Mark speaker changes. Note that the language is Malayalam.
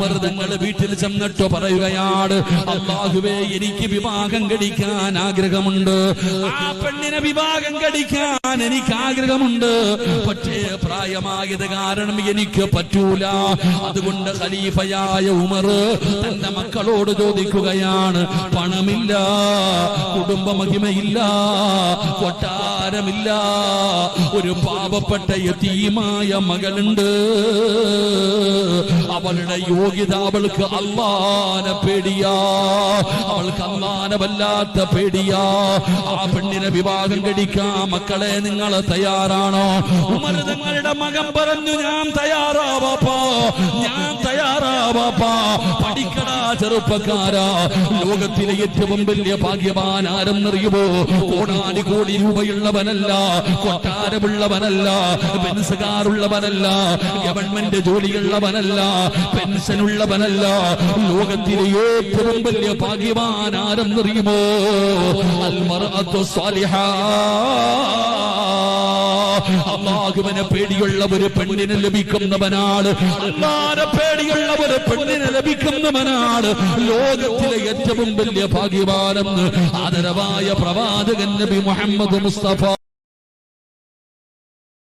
Speaker 1: മൃതങ്ങൾ വീട്ടിൽ ചെന്നിട്ട് പറയുകയാണ് അള്ളാഹുവേ എനിക്ക് വിവാഹം കടിക്കാൻ ആഗ്രഹമുണ്ട്. ആ പെണ്ണിനെ വിവാഹം കടിക്കാൻ എനിക്ക് ആഗ്രഹമുണ്ട്. പക്ഷേ പ്രായമായത് കാരണം എനിക്ക് പറ്റൂല. അതുകൊണ്ട് ഖലീഫയായ ഉമർ തന്റെ മക്കളോട് ചോദിക്കുകയാണ് പണമില്ല കുടുംബ മഹിമയില്ല കൊട്ടാരമില്ല ഒരു പാവപ്പെട്ട യതീമായ മകളുണ്ട്. അവളുടെ യോഗ്യത അവൾക്ക് അള്ളാന പേടിയാ. അവൾക്ക് അള്ളാന വല്ലാത്ത പേടിയാ. ആ പെണ്ണിനെ വിവാഹം കടിക്കാ മക്കളെ നിങ്ങൾ തയ്യാറാണോ? ഉമർ തങ്ങളുടെ മകൻ പറഞ്ഞു ഞാൻ തയ്യാറാവാപ്പോ ഞാൻ തയ്യാറാ പഠിക്കടാ ചെറുപ്പക്കാരാ. ലോകത്തിലെ ഏറ്റവും വലിയ ഭാഗ്യവാൻ ആരെന്നറിയുമോ കോടാടി കോടി രൂപയുള്ളവനല്ല കൊട്ടാരമുള്ളവനല്ല പെൻസുകാരുള്ളവനല്ല ഗവൺമെന്റ് ജോലിയുള്ളവനല്ല പെൻഷനുള്ളവനല്ല. ലോകത്തിലെ ഏറ്റവും വലിയ ഭാഗ്യവാൻ ആരെന്നറിയുമോ അൽമറഅത്തു സ്വാലിഹാ. അള്ളാഹുവിനെ പേടിയുള്ള ഒരു പെണ്ണിനെ ലഭിക്കുന്നവനാണ്. പേടിയുള്ള ഒരു പെണ്ണിനെ ലഭിക്കുന്നവനാണ്. ലോകത്തിലെ ഏറ്റവും വലിയ ഭാഗ്യവാനെന്ന് ആദരവായ പ്രവാചകൻ നബി മുഹമ്മദ് മുസ്തഫ